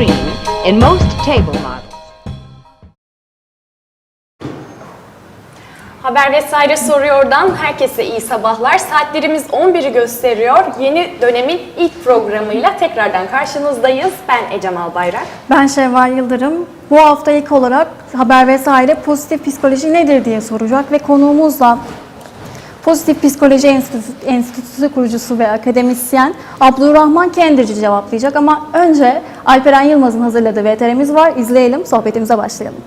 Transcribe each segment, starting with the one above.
screen in most table models. Haber vesaire soruyordan herkese iyi sabahlar. Saatlerimiz 11'i gösteriyor. Yeni dönemin ilk programıyla tekrardan karşınızdayız. Ben Ecem Albayrak. Ben Şevval Yıldırım. Bu hafta ilk olarak haber vesaire pozitif psikoloji nedir diye soracak ve konuğumuzla Pozitif Psikoloji Enstitüsü, Enstitüsü kurucusu ve akademisyen Abdurrahman Kendirci cevaplayacak ama önce Alperen Yılmaz'ın hazırladığı VTR'miz var. İzleyelim, sohbetimize başlayalım.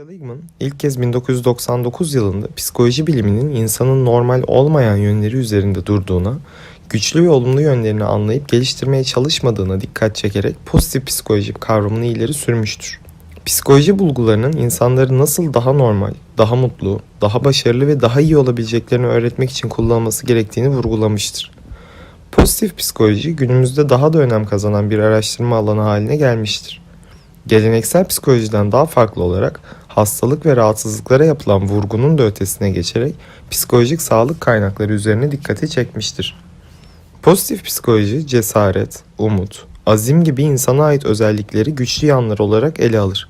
Seligman ilk kez 1999 yılında psikoloji biliminin insanın normal olmayan yönleri üzerinde durduğuna, güçlü ve olumlu yönlerini anlayıp geliştirmeye çalışmadığına dikkat çekerek pozitif psikoloji kavramını ileri sürmüştür. Psikoloji bulgularının insanları nasıl daha normal, daha mutlu, daha başarılı ve daha iyi olabileceklerini öğretmek için kullanılması gerektiğini vurgulamıştır. Pozitif psikoloji günümüzde daha da önem kazanan bir araştırma alanı haline gelmiştir. Geleneksel psikolojiden daha farklı olarak hastalık ve rahatsızlıklara yapılan vurgunun da ötesine geçerek psikolojik sağlık kaynakları üzerine dikkati çekmiştir. Pozitif psikoloji cesaret, umut, azim gibi insana ait özellikleri güçlü yanlar olarak ele alır.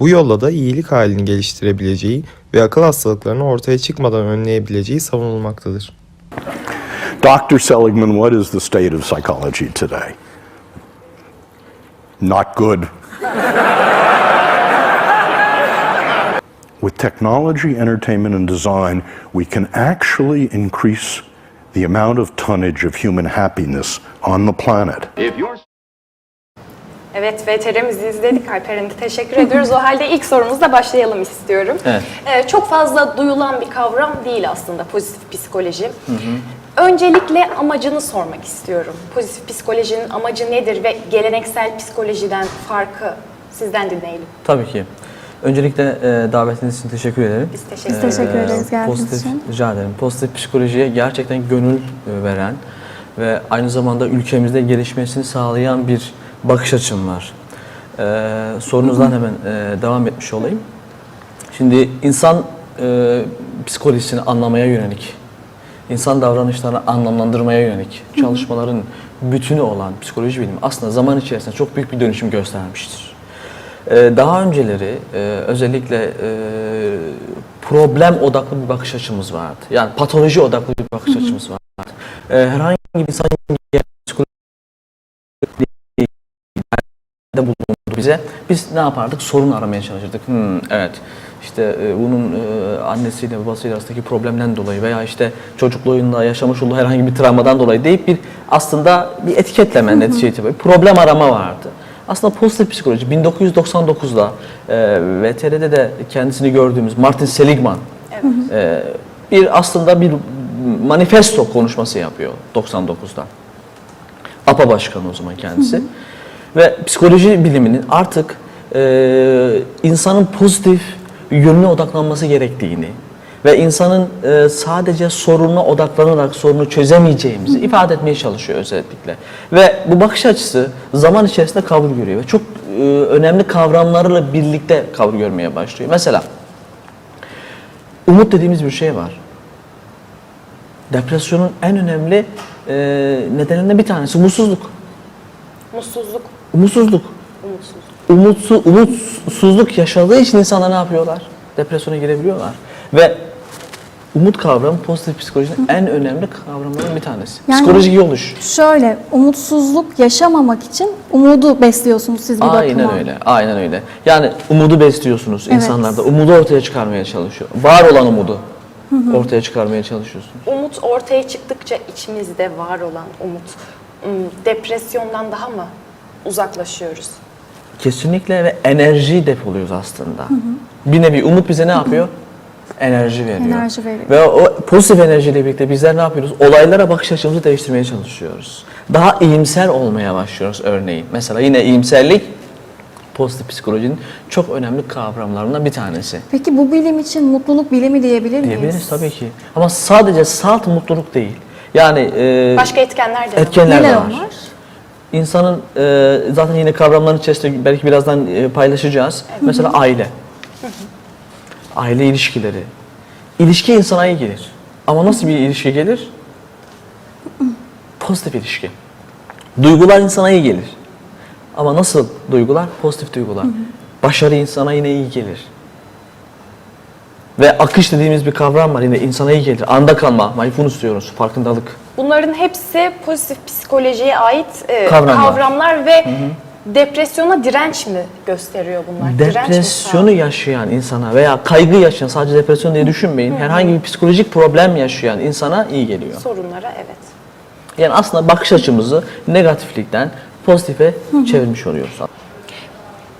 Bu yolla da iyilik halini geliştirebileceği ve akıl hastalıklarını ortaya çıkmadan önleyebileceği savunulmaktadır. Dr. Seligman, what is the state of psychology today? Not good. With technology, entertainment, and design, we can actually increase the amount of tonnage of human happiness on the planet. Evet, VTR'mizi izledik. Alperen'e teşekkür ediyoruz. O halde ilk sorumuzla başlayalım istiyorum. Evet. Ee, çok fazla duyulan bir kavram değil aslında pozitif psikoloji. Öncelikle amacını sormak istiyorum. Pozitif psikolojinin amacı nedir ve geleneksel psikolojiden farkı sizden dinleyelim. Tabii ki. Öncelikle e, davetiniz için teşekkür ederim. Biz teşekkür Biz teşekkür Ee, ederiz geldiğiniz pozitif, için. Rica ederim. Pozitif psikolojiye gerçekten gönül e, veren ve aynı zamanda ülkemizde gelişmesini sağlayan bir bakış açım var. Ee, sorunuzdan hemen e, devam etmiş olayım. Şimdi insan e, psikolojisini anlamaya yönelik, insan davranışlarını anlamlandırmaya yönelik çalışmaların bütünü olan psikoloji bilimi aslında zaman içerisinde çok büyük bir dönüşüm göstermiştir. Ee, Daha önceleri e, özellikle e, problem odaklı bir bakış açımız vardı. Yani patoloji odaklı bir bakış açımız vardı. Ee, Herhangi bir insan de bulundu bize. Biz ne yapardık? Sorun aramaya çalışırdık. Hmm, evet. İşte e, bunun e, annesiyle babasıyla arasındaki problemden dolayı veya işte çocukluğunda yaşamış olduğu herhangi bir travmadan dolayı deyip bir aslında bir etiketleme netice itibariyle problem arama vardı. Aslında pozitif psikoloji 1999'da e, VTR'de de kendisini gördüğümüz Martin Seligman e, bir aslında bir manifesto konuşması yapıyor 99'da. APA başkanı o zaman kendisi. Ve psikoloji biliminin artık e, insanın pozitif yönüne odaklanması gerektiğini ve insanın e, sadece sorununa odaklanarak sorunu çözemeyeceğimizi ifade etmeye çalışıyor özellikle. Ve bu bakış açısı zaman içerisinde kabul görüyor ve çok e, önemli kavramlarla birlikte kabul görmeye başlıyor. Mesela umut dediğimiz bir şey var. Depresyonun en önemli e, nedenlerinden bir tanesi umutsuzluk. Mutsuzluk, Umutsuzluk. umutsuzluk. Umutsu, umutsuzluk yaşadığı için insanlar ne yapıyorlar? Depresyona girebiliyorlar. Ve umut kavramı pozitif psikolojinin en önemli kavramlarından bir tanesi. Yani- Psikolojik yoluş. Şöyle, umutsuzluk yaşamamak için umudu besliyorsunuz siz bir Aynen bakıma. öyle. Aynen öyle. Yani umudu besliyorsunuz Evet. insanlarda. Umudu ortaya çıkarmaya çalışıyor. Var olan umudu ortaya çıkarmaya çalışıyorsunuz. Umut ortaya çıktıkça içimizde var olan umut, depresyondan daha mı uzaklaşıyoruz? Kesinlikle ve enerji depoluyoruz aslında. Bir nevi umut bize ne yapıyor? Enerji veriyor. Enerji veriyor. Ve o pozitif enerjiyle birlikte bizler ne yapıyoruz? Olaylara bakış açımızı değiştirmeye çalışıyoruz. Daha iyimser olmaya başlıyoruz örneğin. Mesela yine iyimserlik pozitif psikolojinin çok önemli kavramlarından bir tanesi. Peki bu bilim için mutluluk bilimi diyebilir miyiz? Diyebiliriz tabii ki. Ama sadece salt mutluluk değil. Yani e, Başka etkenler de var. etkenler de Neler var. onlar? İnsanın e, zaten yine kavramların içerisinde belki birazdan e, paylaşacağız. Mesela aile. Aile ilişkileri. İlişki insana iyi gelir. Ama nasıl bir ilişki gelir? Pozitif ilişki. Duygular insana iyi gelir. Ama nasıl duygular? Pozitif duygular. Başarı insana yine iyi gelir. Ve akış dediğimiz bir kavram var yine insana iyi gelir. Anda kalma, mindfulness diyoruz, farkındalık. Bunların hepsi pozitif psikolojiye ait e, Kavramlar. kavramlar, ve depresyona direnç mi gösteriyor bunlar? Depresyonu yaşayan insana veya kaygı yaşayan, sadece depresyon diye düşünmeyin. Herhangi bir psikolojik problem yaşayan insana iyi geliyor. sorunlara evet. Yani aslında bakış açımızı negatiflikten pozitife çevirmiş oluyoruz.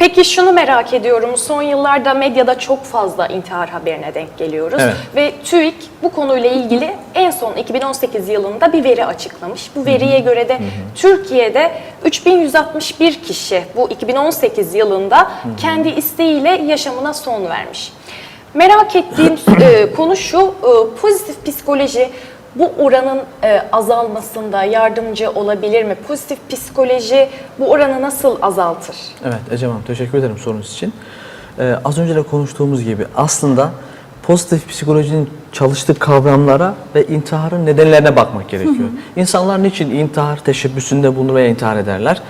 Peki şunu merak ediyorum. Son yıllarda medyada çok fazla intihar haberine denk geliyoruz. Evet. Ve TÜİK bu konuyla ilgili en son 2018 yılında bir veri açıklamış. Bu veriye göre de Türkiye'de 3161 kişi bu 2018 yılında kendi isteğiyle yaşamına son vermiş. Merak ettiğim e, konu şu, e, pozitif psikoloji bu oranın e, azalmasında yardımcı olabilir mi? Pozitif psikoloji bu oranı nasıl azaltır? Evet Ecem Hanım teşekkür ederim sorunuz için. Ee, az önce de konuştuğumuz gibi aslında pozitif psikolojinin çalıştığı kavramlara ve intiharın nedenlerine bakmak gerekiyor. İnsanlar niçin intihar teşebbüsünde bulunur veya intihar ederler?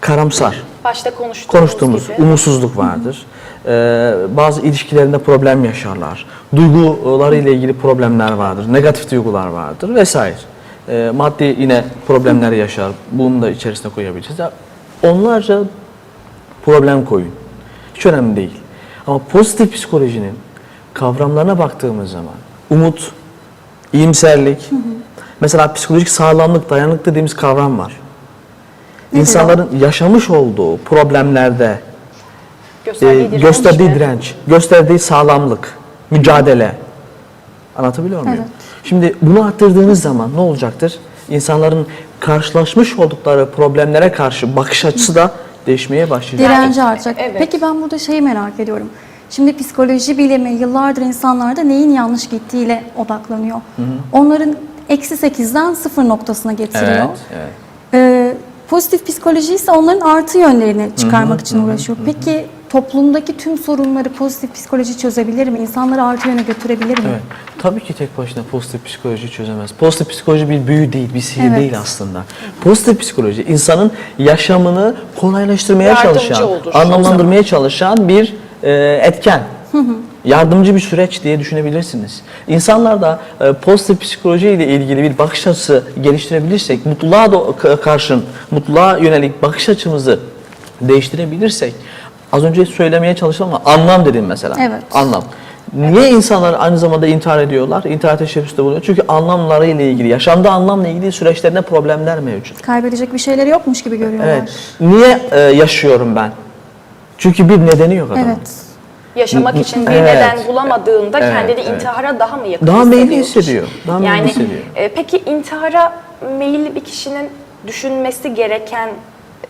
Karamsar, Başta konuştuğumuz, konuştuğumuz gibi. umutsuzluk vardır. Bazı ilişkilerinde problem yaşarlar. Duyguları ile ilgili problemler vardır. Negatif duygular vardır vesaire. Ee, maddi yine problemler yaşar. Bunu da içerisine koyabiliriz. Ya, Onlarca problem koyun. Hiç önemli değil. Ama pozitif psikolojinin kavramlarına baktığımız zaman umut, iyimserlik, mesela psikolojik sağlamlık, dayanıklı dediğimiz kavram var. İnsanların yaşamış olduğu problemlerde gösterdiği, e, direnç gösterdiği mi? direnç, gösterdiği sağlamlık, mücadele. Anlatabiliyor muyum? Evet. Şimdi bunu arttırdığınız zaman ne olacaktır? İnsanların karşılaşmış oldukları problemlere karşı bakış açısı da değişmeye başlayacak. Direnci artacak. evet. Peki ben burada şeyi merak ediyorum. Şimdi psikoloji bilimi yıllardır insanlarda neyin yanlış gittiğiyle odaklanıyor. Onların eksi 8'den sıfır noktasına getiriyor. Evet, evet. Ee, pozitif psikoloji ise onların artı yönlerini çıkarmak için uğraşıyor. Peki toplumdaki tüm sorunları pozitif psikoloji çözebilir mi? İnsanları artı yöne götürebilir mi? Evet. Tabii ki tek başına pozitif psikoloji çözemez. Pozitif psikoloji bir büyü değil, bir sihir Evet. değil aslında. Pozitif psikoloji insanın yaşamını kolaylaştırmaya Yardımcı çalışan, olur. anlamlandırmaya çalışan bir e, etken. Yardımcı bir süreç diye düşünebilirsiniz. İnsanlar da e, pozitif psikoloji ile ilgili bir bakış açısı geliştirebilirsek, mutluluğa da k- karşın, mutluluğa yönelik bakış açımızı değiştirebilirsek, az önce söylemeye çalıştım ama anlam dedim mesela. Evet. Anlam. Niye insanlar aynı zamanda intihar ediyorlar? İntihar teşebbüsünde bulunuyor. Çünkü anlamları ile ilgili, yaşamda anlamla ilgili süreçlerinde problemler mevcut. Kaybedecek bir şeyleri yokmuş gibi görüyorlar. Evet. Niye e, yaşıyorum ben? Çünkü bir nedeni yok adamın. Evet. Yaşamak için bir Evet. neden bulamadığında Evet, kendini evet. intihara daha mı yakın Daha meyilli hissediyor daha meyilli yani, hissediyor. e, peki intihara meyilli bir kişinin düşünmesi gereken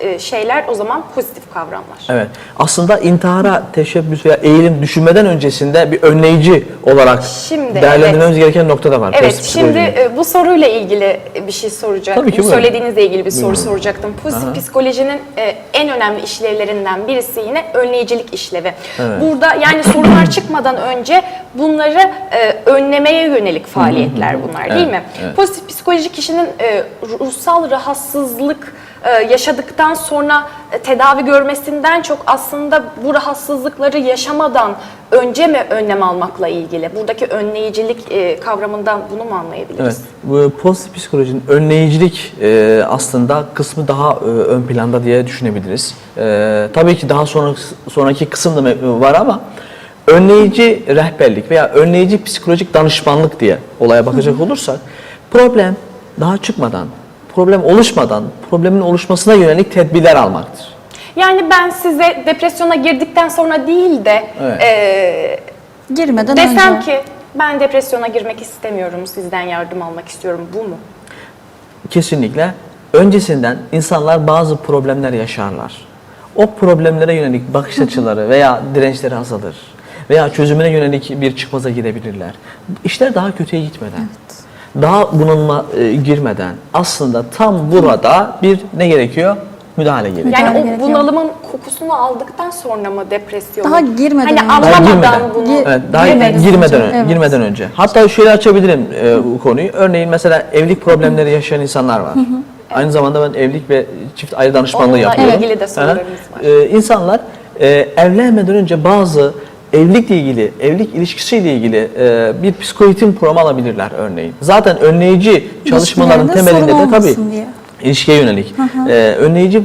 e, şeyler o zaman pozitif kavramlar. Evet. Aslında intihara teşebbüs veya eğilim düşünmeden öncesinde bir önleyici olarak Şimdi, değerlendirmemiz gereken nokta da var. Evet, şimdi e, bu soruyla ilgili bir şey soracak. Tabii ki, bu buyurun. söylediğinizle ilgili bir soru soracaktım. Pozitif psikolojinin e, en önemli işlevlerinden birisi yine önleyicilik işlevi. Evet. Burada yani sorunlar çıkmadan önce bunları e, önlemeye yönelik faaliyetler bunlar değil Evet, mi? evet. Pozitif psikoloji kişinin e, ruhsal rahatsızlık yaşadıktan sonra e, tedavi görmesinden çok aslında bu rahatsızlıkları yaşamadan önce mi önlem almakla ilgili? Buradaki önleyicilik e, kavramından bunu mu anlayabiliriz? Evet. Bu pozitif psikolojinin önleyicilik e, aslında kısmı daha e, ön planda diye düşünebiliriz. E, tabii ki daha sonra sonraki kısım da var ama önleyici rehberlik veya önleyici psikolojik danışmanlık diye olaya bakacak olursak problem daha çıkmadan, problem oluşmadan problemin oluşmasına yönelik tedbirler almaktır. Yani ben size depresyona girdikten sonra değil de Evet. e, Girmeden desem önce. ki ben depresyona girmek istemiyorum, sizden yardım almak istiyorum. Bu mu? Kesinlikle. Öncesinden insanlar bazı problemler yaşarlar. O problemlere yönelik bakış açıları veya dirençleri azalır. Veya çözümüne yönelik bir çıkmaza girebilirler. İşler daha kötüye gitmeden, daha bunalma e, girmeden aslında tam burada bir ne gerekiyor? Müdahale gerekiyor. Yani o gerekiyor. bunalımın kokusunu aldıktan sonra mı depresyon? Daha girmeden Hani önce. Daha anlamadan girmeden. bunu. Gir- Evet, daha Girmeden girmeden, önce, ön- evet. girmeden önce. Hatta şöyle açabilirim e, bu konuyu. Örneğin mesela evlilik problemleri yaşayan insanlar var. Aynı zamanda ben evlilik ve çift aile danışmanlığı Onunla yapıyorum. ilgili de sorularımız Aha. Ee, insanlar e, evlenmeden önce bazı evlilikle ilgili, evlilik ilişkisiyle ilgili e, bir psikoeğitim programı alabilirler örneğin. Zaten önleyici çalışmaların temelinde de tabii diye. ilişkiye yönelik. Ee, önleyici e,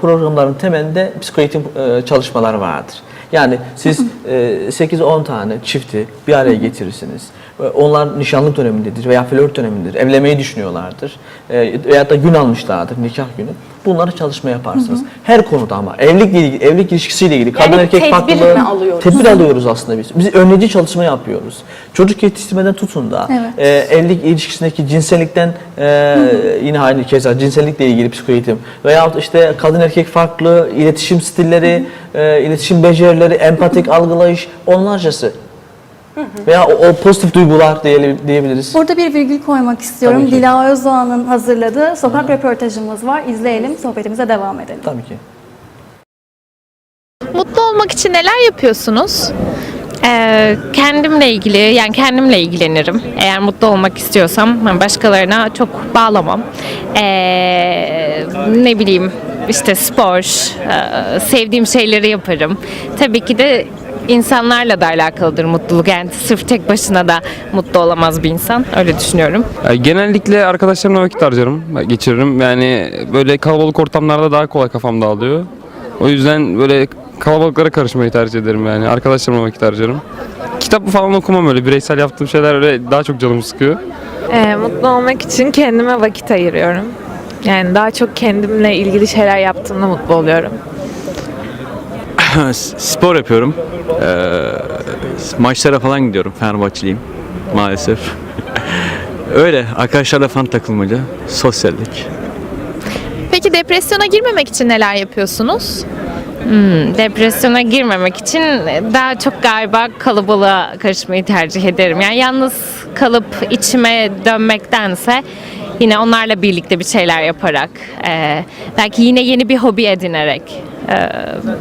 programların temelinde psikoeğitim e, çalışmaları vardır. Yani siz e, 8-10 tane çifti bir araya getirirsiniz. Ve Onlar nişanlık dönemindedir veya flört dönemindedir. Evlenmeyi düşünüyorlardır. E, veyahut da gün almışlardır, nikah günü. Bunları çalışma yaparsınız. Her konuda ama evlilikle ilgili, evlilik ilişkisiyle ilgili kadın erkek tedbir farklılığı alıyoruz? tedbir alıyoruz aslında biz. Biz önleyici çalışma yapıyoruz. Çocuk yetiştirmeden tutun da Evet. e, evlilik ilişkisindeki cinsellikten e, yine aynı keza cinsellikle ilgili psikoeğitim veyahut işte kadın erkek farklı iletişim stilleri, e, iletişim becerileri, empatik algılayış onlarcası. Veya o, o pozitif duygular diyelim, diyebiliriz. Burada bir virgül koymak istiyorum. Tabii ki. Dila Özdoğan'ın hazırladığı sokak röportajımız var. İzleyelim, sohbetimize devam edelim. Tabii ki. Mutlu olmak için neler yapıyorsunuz? Ee, kendimle ilgili yani kendimle ilgilenirim. Eğer mutlu olmak istiyorsam hani başkalarına çok bağlamam. Ee, ne bileyim işte spor, e, sevdiğim şeyleri yaparım. Tabii ki de insanlarla da alakalıdır mutluluk. Yani sırf tek başına da mutlu olamaz bir insan. Öyle düşünüyorum. Ya Genellikle arkadaşlarımla vakit harcarım, geçiririm. Yani böyle kalabalık ortamlarda daha kolay kafam dağılıyor. O yüzden böyle kalabalıklara karışmayı tercih ederim yani. Arkadaşlarımla vakit harcarım. Kitap falan okumam öyle. Bireysel yaptığım şeyler öyle daha çok canımı sıkıyor. Ee, mutlu olmak için kendime vakit ayırıyorum. Yani daha çok kendimle ilgili şeyler yaptığımda mutlu oluyorum. Spor yapıyorum. Ee, maçlara falan gidiyorum. Fenerbahçeliyim maalesef. Öyle arkadaşlarla falan takılmaca, sosyallik. Peki depresyona girmemek için neler yapıyorsunuz? Hmm, depresyona girmemek için daha çok galiba kalabalığa karışmayı tercih ederim. Yani yalnız kalıp içime dönmektense yine onlarla birlikte bir şeyler yaparak, e, belki yine yeni bir hobi edinerek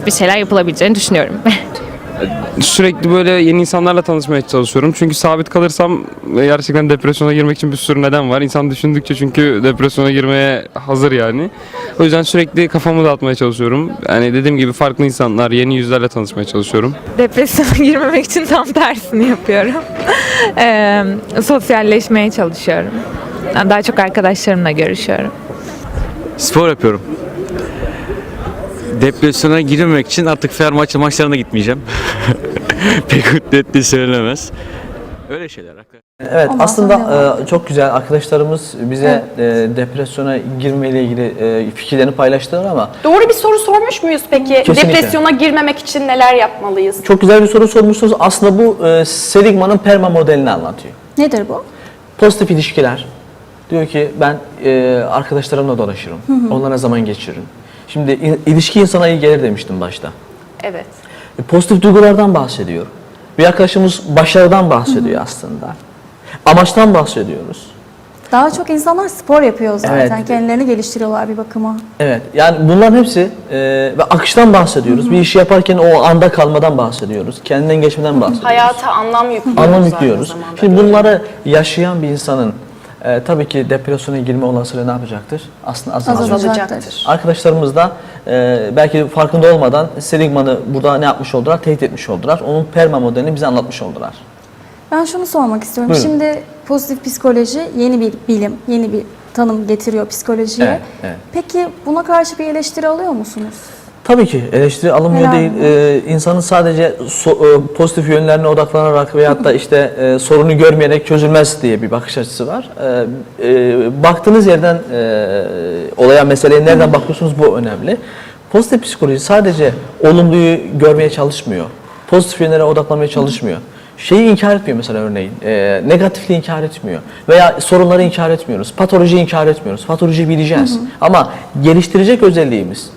bir şeyler yapılabileceğini düşünüyorum. Sürekli böyle yeni insanlarla tanışmaya çalışıyorum. Çünkü sabit kalırsam gerçekten depresyona girmek için bir sürü neden var. İnsan düşündükçe çünkü depresyona girmeye hazır yani. O yüzden sürekli kafamı dağıtmaya çalışıyorum. Yani dediğim gibi farklı insanlar, yeni yüzlerle tanışmaya çalışıyorum. Depresyona girmemek için tam tersini yapıyorum. Ee, sosyalleşmeye çalışıyorum. Daha çok arkadaşlarımla görüşüyorum. Spor yapıyorum. Depresyona girmemek için artık Fenerbahçe maçlarına gitmeyeceğim. Pek mutlu ettiği söylenemez. Öyle şeyler. Evet Ondan aslında e, çok güzel arkadaşlarımız bize e, depresyona girmeyle ilgili e, fikirlerini paylaştılar ama Doğru bir soru sormuş muyuz peki? Kesinlikle. Depresyona girmemek için neler yapmalıyız? çok güzel bir soru sormuşsunuz. Aslında bu e, Seligman'ın perma modelini anlatıyor. Nedir bu? Pozitif ilişkiler. Diyor ki ben e, arkadaşlarımla dolaşırım. Onlara zaman geçiririm. Şimdi il- ilişki insana iyi gelir demiştim başta. Evet. E, pozitif duygulardan bahsediyor. Bir arkadaşımız başarıdan bahsediyor aslında. Amaçtan bahsediyoruz. Daha çok insanlar spor yapıyor zaten. Evet. Kendilerini geliştiriyorlar bir bakıma. Evet yani bunların hepsi e, ve akıştan bahsediyoruz. Bir işi yaparken o anda kalmadan bahsediyoruz. Kendinden geçmeden bahsediyoruz. Hayata anlam yüklüyoruz. Anlam yüklüyoruz. Şimdi bunları yaşayan bir insanın e, tabii ki depresyona girme olasılığı ne yapacaktır? Aslında azalacaktır. Azalacaktır. Arkadaşlarımız da e, belki farkında olmadan Seligman'ı burada ne yapmış oldular? Teyit etmiş oldular. Onun perma modelini bize anlatmış oldular. Ben şunu sormak istiyorum. Buyurun. Şimdi pozitif psikoloji yeni bir bilim, yeni bir tanım getiriyor psikolojiye. Evet, evet. Peki buna karşı bir eleştiri alıyor musunuz? Tabii ki eleştiri alınmıyor Helal değil. Ee, insanın sadece so- e, pozitif yönlerine odaklanarak veyahut da işte e, sorunu görmeyerek çözülmez diye bir bakış açısı var. Ee, e, baktığınız yerden e, olaya meseleye nereden bakıyorsunuz bu önemli. Pozitif psikoloji sadece olumluyu görmeye çalışmıyor. Pozitif yönlere odaklanmaya çalışmıyor. Şeyi inkar etmiyor mesela örneğin. E, negatifliği inkar etmiyor. Veya sorunları inkar etmiyoruz. Patolojiyi inkar etmiyoruz. Patolojiyi bileceğiz. Ama geliştirecek özelliğimiz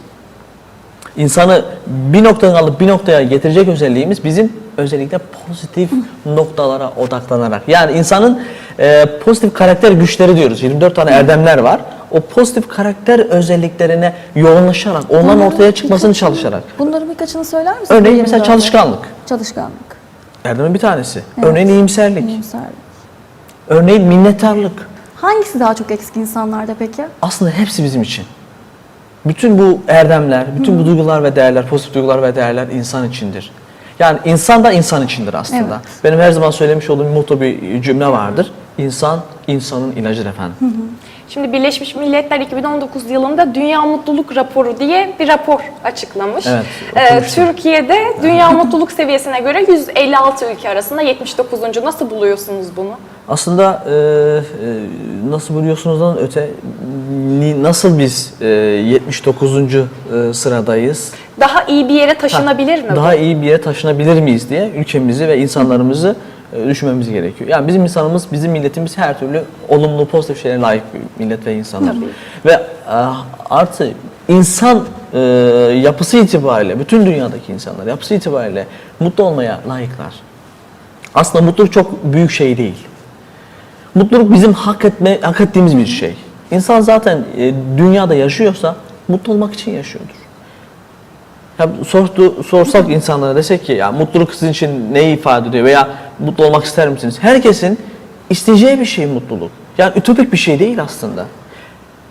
insanı bir noktadan alıp bir noktaya getirecek özelliğimiz bizim özellikle pozitif noktalara odaklanarak. Yani insanın e, pozitif karakter güçleri diyoruz. 24 tane erdemler var. O pozitif karakter özelliklerine yoğunlaşarak, onların Bunların ortaya çıkmasını birkaçını- çalışarak. Bunların birkaçını söyler misiniz? Örneğin mesela 24'te? çalışkanlık. Çalışkanlık. Erdemin bir tanesi. Örneğin iyimserlik. iyimserlik. Örneğin minnettarlık. Hangisi daha çok eksik insanlarda peki? Aslında hepsi bizim için. Bütün bu erdemler, bütün bu duygular ve değerler, pozitif duygular ve değerler insan içindir. Yani insan da insan içindir aslında. Evet. Benim her zaman söylemiş olduğum motto bir cümle vardır. İnsan, insanın ilacıdır efendim. Şimdi Birleşmiş Milletler 2019 yılında Dünya Mutluluk Raporu diye bir rapor açıklamış. Evet, Ee. Türkiye'de dünya mutluluk seviyesine göre 156 ülke arasında 79. Nasıl buluyorsunuz bunu? Aslında e, e, nasıl buluyorsunuzdan öte nasıl biz e, 79. e, sıradayız? Daha iyi bir yere taşınabilir mi? bu? Daha iyi bir yere taşınabilir miyiz diye ülkemizi ve insanlarımızı düşünmemiz gerekiyor. Yani bizim insanımız, bizim milletimiz her türlü olumlu, pozitif şeylere layık bir millet ve insanlar. Ve e, artı insan e, yapısı itibariyle, bütün dünyadaki insanlar yapısı itibariyle mutlu olmaya layıklar. Aslında mutluluk çok büyük şey değil. Mutluluk bizim hak etme hak ettiğimiz bir şey. İnsan zaten e, dünyada yaşıyorsa mutlu olmak için yaşıyordur. Ya sordu, sorsak insanlara desek ki ya mutluluk sizin için ne ifade ediyor veya mutlu olmak ister misiniz? Herkesin isteyeceği bir şey mutluluk. Yani ütopik bir şey değil aslında.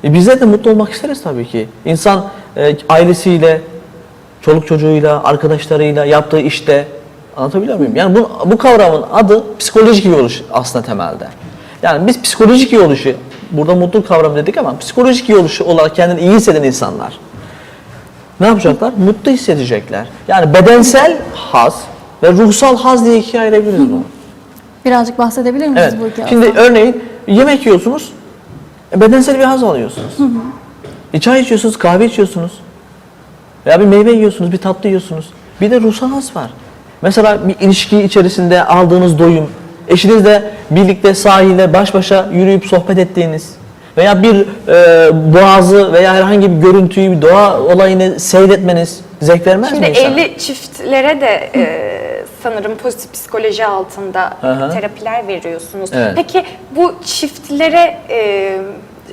E bizler de mutlu olmak isteriz tabii ki. İnsan e, ailesiyle, çoluk çocuğuyla, arkadaşlarıyla, yaptığı işte anlatabiliyor muyum? Yani bu, bu kavramın adı psikolojik iyi oluş aslında temelde. Yani biz psikolojik iyi oluşu, burada mutluluk kavramı dedik ama psikolojik iyi oluşu olarak kendini iyi hisseden insanlar ne yapacaklar? Mutlu hissedecekler. Yani bedensel haz ve ruhsal haz diye ikiye ayırabiliriz bunu. Birazcık bahsedebilir miyiz Evet. bu iki Şimdi aslında? örneğin yemek yiyorsunuz, e, bedensel bir haz alıyorsunuz. E, çay içiyorsunuz, kahve içiyorsunuz. Veya bir meyve yiyorsunuz, bir tatlı yiyorsunuz. Bir de ruhsal haz var. Mesela bir ilişki içerisinde aldığınız doyum, eşinizle birlikte sahilde baş başa yürüyüp sohbet ettiğiniz veya bir e, boğazı veya herhangi bir görüntüyü, bir doğa olayını seyretmeniz zevk vermez Şimdi mi insana? evli çiftlere de e, sanırım pozitif psikoloji altında Aha. terapiler veriyorsunuz. Evet. Peki bu çiftlere e,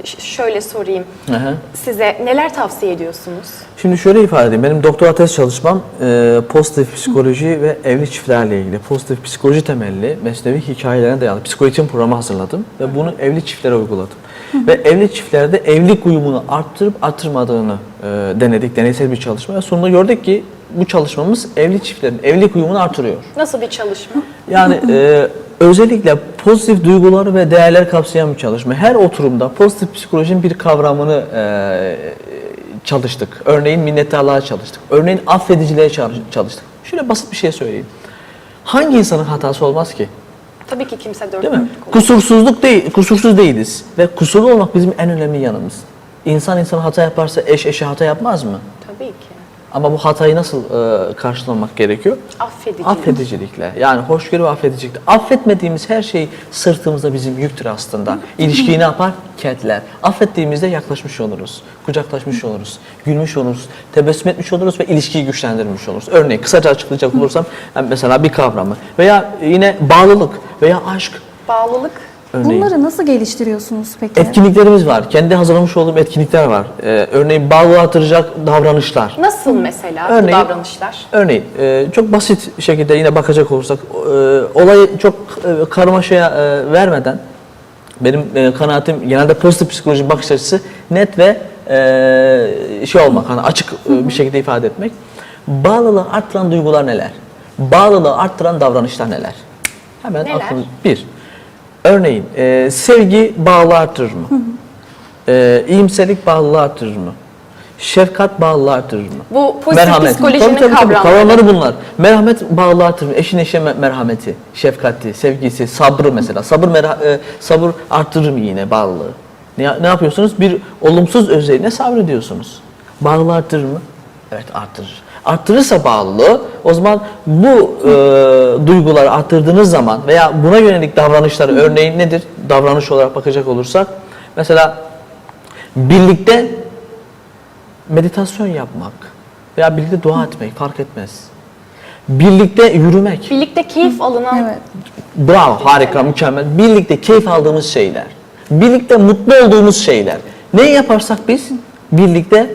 ş- şöyle sorayım. Hı hı. Size neler tavsiye ediyorsunuz? Şimdi şöyle ifade edeyim. Benim doktora tez çalışmam e, pozitif psikoloji ve evli çiftlerle ilgili. Pozitif psikoloji temelli mesnevi hikayelerine dayalı psikoeğitim programı hazırladım ve bunu evli çiftlere uyguladım. Ve evli çiftlerde evlilik uyumunu arttırıp arttırmadığını e, denedik. Deneysel bir çalışma ve sonunda gördük ki bu çalışmamız evli çiftlerin evlilik uyumunu artırıyor. Nasıl bir çalışma? Yani e, özellikle pozitif duyguları ve değerler kapsayan bir çalışma. Her oturumda pozitif psikolojinin bir kavramını e, çalıştık. Örneğin minnettarlığa çalıştık. Örneğin affediciliğe çalış- çalıştık. Şöyle basit bir şey söyleyeyim. Hangi insanın hatası olmaz ki? Tabii ki kimse dört Değil mi? Kusursuzluk değil, kusursuz değiliz. Ve kusurlu olmak bizim en önemli yanımız. İnsan insan hata yaparsa eş eşe hata yapmaz mı? Tabii ki. Ama bu hatayı nasıl e, karşılamak gerekiyor? Affedicilik. Affedicilikle. Yani hoşgörü ve affedicilikle. Affetmediğimiz her şey sırtımızda bizim yüktür aslında. İlişkiyi ne yapar? Ketler. Affettiğimizde yaklaşmış oluruz. Kucaklaşmış oluruz. Gülmüş oluruz. Tebessüm etmiş oluruz ve ilişkiyi güçlendirmiş oluruz. Örneğin kısaca açıklayacak olursam mesela bir kavramı veya yine bağlılık veya aşk Bağlılık. Örneğin. Bunları nasıl geliştiriyorsunuz peki? Etkinliklerimiz var. Kendi hazırlamış olduğum etkinlikler var. Ee, örneğin bağlılığı artıracak davranışlar. Nasıl mesela bu Örneğin- davranışlar? Örneğin e, çok basit şekilde yine bakacak olursak e, olayı çok e, karmaşaya e, vermeden benim e, kanaatim genelde pozitif psikoloji bakış açısı net ve e, şey olmak hani açık e, bir şekilde ifade etmek. Bağlılığı arttıran duygular neler? Bağlılığı arttıran davranışlar neler? Hemen Neler? aklımız bir. Örneğin e, sevgi bağlılığı arttırır mı? E, iyimserlik bağlılığı arttırır mı? Şefkat bağlılığı arttırır mı? Bu pozitif psikolojinin Tabii, tabii, kavramları. Kavramları bunlar. Merhamet bağlı artırır. Eşin eşe me- merhameti, şefkati, sevgisi, sabrı mesela. Sabır e, sabır arttırır mı yine bağlılığı? Ne, ne yapıyorsunuz? Bir olumsuz özelliğine sabrediyorsunuz. Bağlılığı arttırır mı? Evet arttırır. Arttırırsa bağlılığı o zaman bu e, duyguları arttırdığınız zaman veya buna yönelik davranışları örneğin nedir? Davranış olarak bakacak olursak mesela birlikte meditasyon yapmak veya birlikte dua etmek fark etmez. Birlikte yürümek. Birlikte keyif alınan Evet. Bravo, harika, mükemmel. Birlikte keyif aldığımız şeyler. Birlikte mutlu olduğumuz şeyler. Ne yaparsak biz birlikte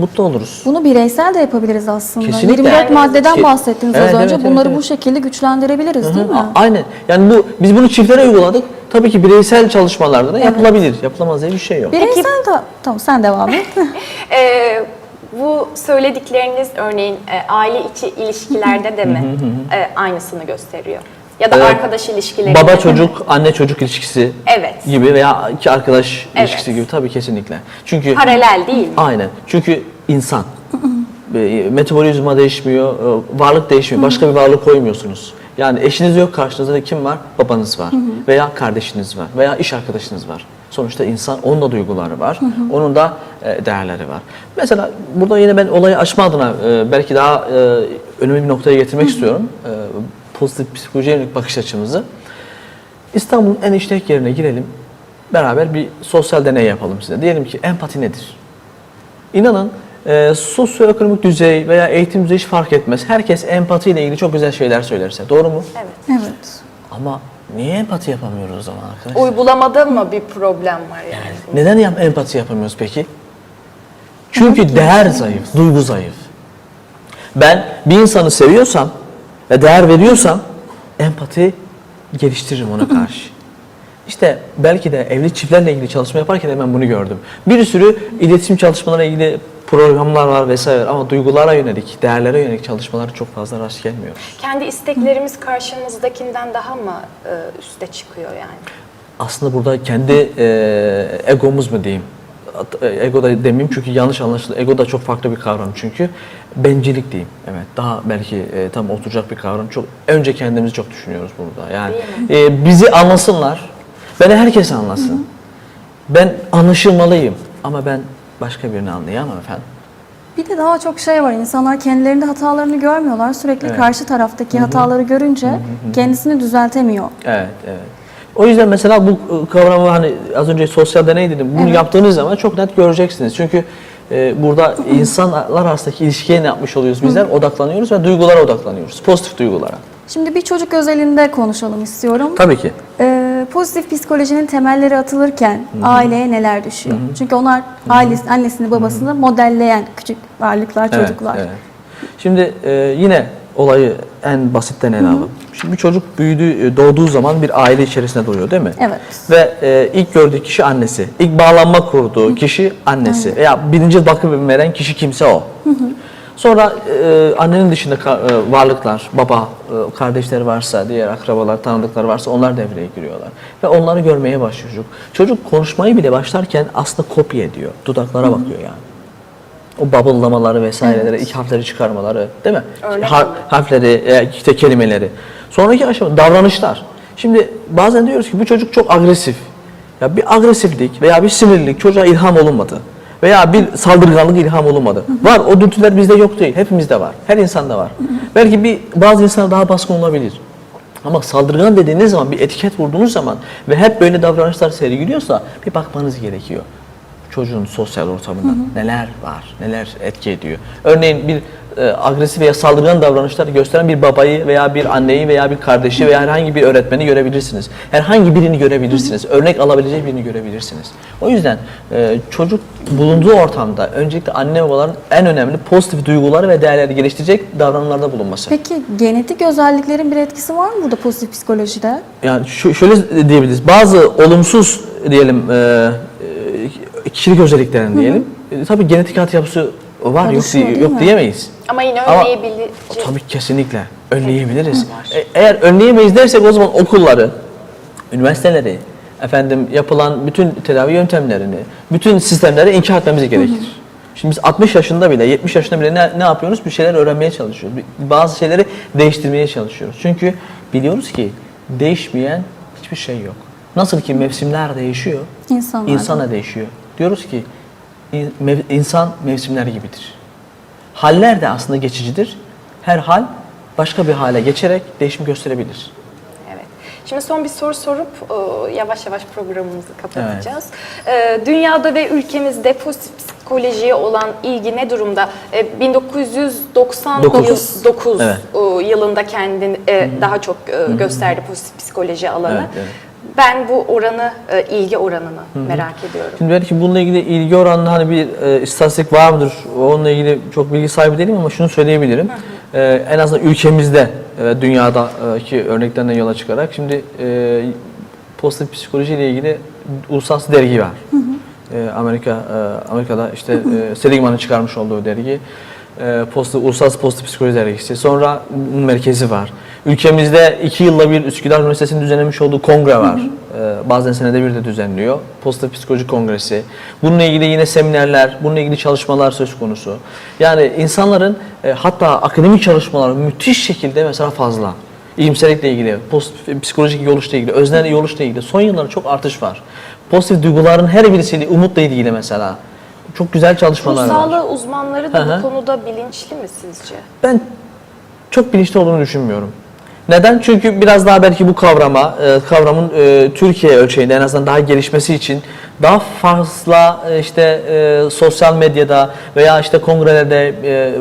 mutlu oluruz. Bunu bireysel de yapabiliriz aslında. Kesinlikle. 24 maddeden Ki- bahsettiniz Evet, az önce. evet, evet, Bunları evet. bu şekilde güçlendirebiliriz değil mi? A- Aynen. Yani bu biz bunu çiftlere uyguladık. Tabii ki bireysel çalışmalarda da yapılabilir. Yapılamaz diye bir şey yok. Bireysel de... Tamam sen devam et. Ee, bu söyledikleriniz örneğin e, aile içi ilişkilerde de mi e, aynısını gösteriyor? Ya da Evet. arkadaş ilişkilerinde de Baba çocuk, anne çocuk ilişkisi Evet. gibi veya iki arkadaş Evet. ilişkisi gibi tabii kesinlikle. Çünkü Paralel değil mi? Aynen. Çünkü insan. E, Metabolizma değişmiyor, e, varlık değişmiyor. Başka bir varlık koymuyorsunuz. Yani eşiniz yok karşınızda da kim var? Babanız var. Veya kardeşiniz var. Veya iş arkadaşınız var. Sonuçta insan, onun da duyguları var. Onun da e, değerleri var. Mesela burada yine ben olayı açma adına e, belki daha e, önemli bir noktaya getirmek istiyorum. E, pozitif psikolojiye yönelik bakış açımızı. İstanbul'un en işlek yerine girelim. Beraber bir sosyal deney yapalım size. Diyelim ki empati nedir? İnanın e, sosyoekonomik düzey veya eğitim düzeyi hiç fark etmez. Herkes empati ile ilgili çok güzel şeyler söylerse. Doğru mu? Evet. evet. Ama niye empati yapamıyoruz o zaman arkadaşlar? Uygulamada mı bir problem var yani? Neden yap empati yapamıyoruz peki? Çünkü değer zayıf, duygu zayıf. Ben bir insanı seviyorsam ve değer veriyorsam empati geliştiririm ona karşı. İşte belki de evli çiftlerle ilgili çalışma yaparken hemen bunu gördüm. Bir sürü iletişim çalışmalarıyla ilgili programlar var vesaire ama duygulara yönelik, değerlere yönelik çalışmalar çok fazla rast gelmiyor. Kendi isteklerimiz karşımızdakinden daha mı e, üste çıkıyor yani? aslında burada kendi e, egomuz mu diyeyim? E, Ego da demeyeyim çünkü yanlış anlaşılır. Ego da çok farklı bir kavram çünkü. Bencillik diyeyim. Evet. Daha belki e, tam oturacak bir kavram. Çok önce kendimizi çok düşünüyoruz burada. Yani e, bizi anlasınlar. Beni herkes anlasın. Ben anlaşılmalıyım ama ben başka birini anlayamam efendim. Bir de daha çok şey var. İnsanlar kendilerinde hatalarını görmüyorlar. Sürekli Evet. karşı taraftaki hataları görünce kendisini düzeltemiyor. Evet, evet. O yüzden mesela bu e, kavramı hani az önce sosyal deney dedim. Bunu yaptığınız zaman çok net göreceksiniz. Çünkü e, burada insanlar arasındaki ilişkiye ne yapmış oluyoruz bizler? Odaklanıyoruz ve duygulara odaklanıyoruz. Pozitif duygulara. Şimdi bir çocuk özelinde konuşalım istiyorum. Tabii ki. Ee, pozitif psikolojinin temelleri atılırken aileye neler düşüyor? Çünkü onlar ailesi, annesini babasını modelleyen küçük varlıklar, Evet, çocuklar. evet. Şimdi e, yine olayı en basitten ele alalım. Şimdi bir çocuk büyüdüğü, e, doğduğu zaman bir aile içerisinde doğuyor değil mi? Evet. Ve e, ilk gördüğü kişi annesi. İlk bağlanma kurduğu kişi annesi. Veya birinci bakım veren kişi kimse o. Sonra e, annenin dışında e, varlıklar, baba, e, kardeşleri varsa, diğer akrabalar, tanıdıkları varsa onlar devreye giriyorlar. Ve onları görmeye başlıyor çocuk. Çocuk konuşmayı bile başlarken aslında kopya ediyor. Dudaklara bakıyor yani. O babıllamaları vesaireleri, ilk harfleri çıkarmaları değil mi? Har- harfleri, e, işte kelimeleri. Sonraki aşama davranışlar. Şimdi bazen diyoruz ki bu çocuk çok agresif. Ya bir agresiflik veya bir sinirlilik çocuğa ilham olunmadı. Veya bir saldırganlık ilham olunmadı. Var o dürtüler bizde yok değil. Hepimizde var. Her insanda var. Belki bir bazı insanlar daha baskın olabilir. Ama saldırgan dediğiniz zaman bir etiket vurduğunuz zaman ve hep böyle davranışlar sergiliyorsa bir bakmanız gerekiyor çocuğun sosyal ortamında neler var, neler etki ediyor. Örneğin bir e, agresif veya saldırgan davranışlar gösteren bir babayı veya bir anneyi veya bir kardeşi veya herhangi bir öğretmeni görebilirsiniz. Herhangi birini görebilirsiniz. Örnek alabilecek birini görebilirsiniz. O yüzden e, çocuk bulunduğu ortamda öncelikle anne babaların en önemli pozitif duyguları ve değerleri geliştirecek davranımlarda bulunması. Peki genetik özelliklerin bir etkisi var mı burada pozitif psikolojide? Yani şöyle diyebiliriz. Bazı olumsuz diyelim e, kişilik özelliklerini diyelim. E, tabii genetik altyapısı var yok, diye- değil yok diyemeyiz. Ama yine Ama-. Tabii kesinlikle önleyebiliriz. E, eğer önleyemeyiz dersek o zaman okulları, üniversiteleri, efendim yapılan bütün tedavi yöntemlerini, bütün sistemleri inkar etmemiz gerekir. Şimdi biz 60 yaşında bile, 70 yaşında bile ne, ne yapıyoruz? Bir şeyler öğrenmeye çalışıyoruz. Bir- Bazı şeyleri değiştirmeye çalışıyoruz. Çünkü biliyoruz ki değişmeyen hiçbir şey yok. Nasıl ki mevsimler değişiyor, İnsanlar da. insan da değişiyor. Diyoruz ki insan mevsimler gibidir. Haller de aslında geçicidir. Her hal başka bir hale geçerek değişim gösterebilir. Evet. Şimdi son bir soru sorup yavaş yavaş programımızı kapatacağız. E, Dünyada ve ülkemizde pozitif psikolojiye olan ilgi ne durumda? E, 1999 Dokuz. Evet. yılında kendini e, daha çok e, gösterdi pozitif psikoloji alanı. Evet, evet. Ben bu oranı, e, ilgi oranını merak ediyorum. Şimdi belki bununla ilgili ilgi oranında hani bir e, istatistik var mıdır? Onunla ilgili çok bilgi sahibi değilim ama şunu söyleyebilirim. E, en azından ülkemizde ve dünyadaki örneklerden yola çıkarak şimdi e, pozitif psikoloji ile ilgili uluslararası dergi var. Ee, Amerika e, Amerika'da işte e, Seligman'ın çıkarmış olduğu dergi. E, pozitif, Uluslararası Pozitif Psikoloji Dergisi. Sonra bunun merkezi var. Ülkemizde iki yılda bir Üsküdar Üniversitesi'nin düzenlemiş olduğu kongre var. E, bazen senede bir de düzenliyor. Pozitif Psikoloji Kongresi. Bununla ilgili yine seminerler, bununla ilgili çalışmalar söz konusu. Yani insanların e, hatta akademik çalışmalar müthiş şekilde mesela fazla. İyimserlikle ilgili, pozitif psikolojik iyi oluşla ilgili, öznel iyi oluşla ilgili son yıllarda çok artış var. Pozitif duyguların her birisiyle umutla ilgili mesela. Çok güzel Ruh çalışmalar var. sağlığı uzmanları da Hı hı. bu konuda bilinçli mi sizce? Ben çok bilinçli olduğunu düşünmüyorum. Neden? Çünkü biraz daha belki bu kavrama, e, kavramın e, Türkiye ölçeğinde en azından daha gelişmesi için daha fazla e, işte sosyal medyada veya işte kongrelerde,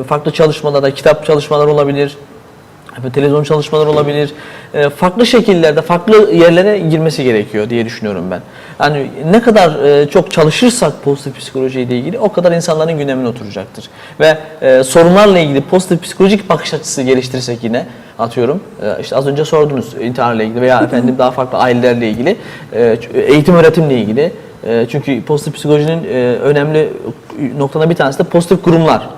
farklı çalışmalarda, kitap çalışmaları olabilir, televizyon çalışmaları olabilir. E, farklı şekillerde, farklı yerlere girmesi gerekiyor diye düşünüyorum ben. Yani ne kadar e, çok çalışırsak pozitif psikolojiyle ilgili o kadar insanların gündemine oturacaktır. Ve e, sorunlarla ilgili pozitif psikolojik bakış açısı geliştirirsek yine atıyorum e, işte az önce sordunuz intiharla ilgili veya efendim daha farklı ailelerle ilgili e, eğitim öğretimle ilgili e, çünkü pozitif psikolojinin e, önemli noktalarından bir tanesi de pozitif kurumlar.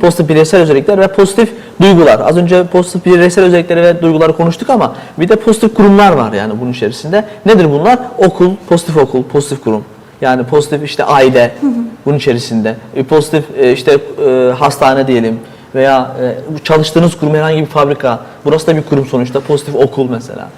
Pozitif bireysel özellikler ve pozitif duygular. Az önce pozitif bireysel özellikleri ve duyguları konuştuk ama bir de pozitif kurumlar var yani bunun içerisinde. Nedir bunlar? Okul, pozitif okul, pozitif kurum. Yani pozitif işte aile bunun içerisinde. E, pozitif e, işte e, hastane diyelim veya e, çalıştığınız kurum herhangi bir fabrika. Burası da bir kurum sonuçta. Pozitif okul mesela.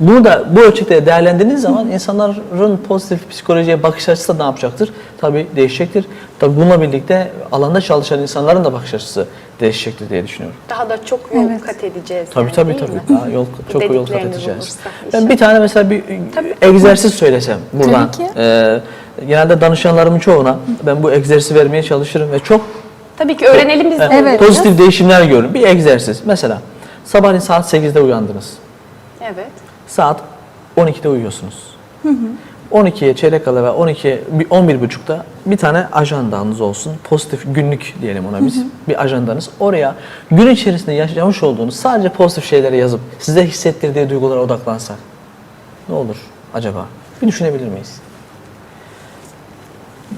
Bunu da bu ölçekte değerlendirdiğiniz zaman insanların pozitif psikolojiye bakış açısı da ne yapacaktır? Tabii değişecektir. Tabii bununla birlikte alanda çalışan insanların da bakış açısı değişecektir diye düşünüyorum. Daha da çok yol Evet. kat edeceğiz. Tabii yani, tabii tabii. mi? Daha yol, çok yol kat edeceğiz. Ben bir tane mesela bir egzersiz söylesem buradan. Tabii ki. Ee, genelde danışanlarımın çoğuna ben bu egzersizi vermeye çalışırım ve çok Tabii ki öğrenelim biz de. Evet. pozitif değişimler görüyorum. Bir egzersiz. Mesela sabahleyin saat 8'de uyandınız. Evet. Saat 12'de uyuyorsunuz. 12'ye çeyrek kala ve 12'ye bir- 11.30'da bir tane ajandanız olsun. Pozitif günlük diyelim ona biz. Bir ajandanız. Oraya gün içerisinde yaşamış olduğunuz sadece pozitif şeyleri yazıp size hissettirdiği duygulara odaklansak ne olur acaba? Bir düşünebilir miyiz?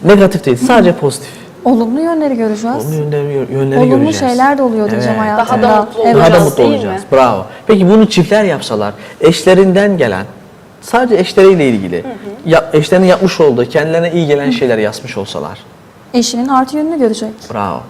Negatif değil, sadece pozitif. Olumlu yönleri göreceğiz. Olumlu yönleri, yönleri Olumlu göreceğiz. şeyler de oluyor diyeceğim Evet. hayatımda. Daha da mutlu Evet. Daha da Olacağız, mutlu değil olacağız. mi? Bravo. Peki bunu çiftler yapsalar, eşlerinden gelen, sadece eşleriyle ilgili, ya, eşlerinin yapmış olduğu, kendilerine iyi gelen şeyler yazmış olsalar. Eşinin artı yönünü görecek. Bravo.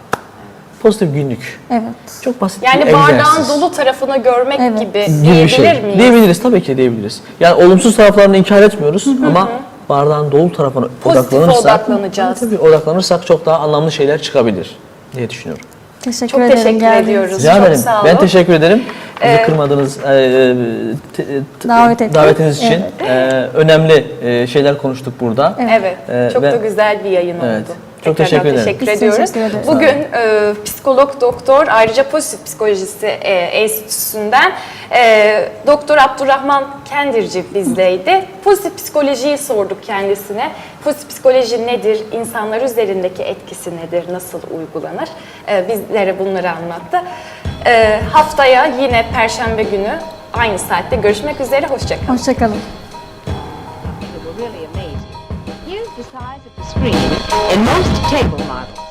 Pozitif günlük. Evet. Çok basit Yani bir bardağın egzersiz. dolu tarafını görmek Evet. gibi gibi bir diyebilir şey. miyiz? Diyebiliriz tabii ki diyebiliriz. Yani olumsuz taraflarını inkar etmiyoruz ama bardağın dolu tarafına Pozitife odaklanırsak, odaklanacağız. Tabii, odaklanırsak çok daha anlamlı şeyler çıkabilir diye düşünüyorum. Teşekkür Çok ederim. teşekkür geldiğiniz ediyoruz. Rica Çok ederim. Ben teşekkür ederim. Bizi Ee, kırmadığınız, e, e, te- te- Davet ettiniz. davetiniz için. E, önemli e, şeyler konuştuk burada. Evet, Ee, çok ve- da güzel bir yayın Evet. oldu. Çok teşekkür ederim. teşekkür Biz ediyoruz. teşekkür ederiz. Bugün e, psikolog doktor ayrıca pozitif psikolojisi e, enstitüsünden e, Doktor Abdurrahman Kendirci bizleydi. Pozitif psikolojiyi sorduk kendisine. Pozitif psikoloji nedir? İnsanlar üzerindeki etkisi nedir? Nasıl uygulanır? E, bizlere bunları anlattı. E, haftaya yine Perşembe günü aynı saatte görüşmek üzere. Hoşçakalın. Hoşçakalın. Really the size of the screen in most table models.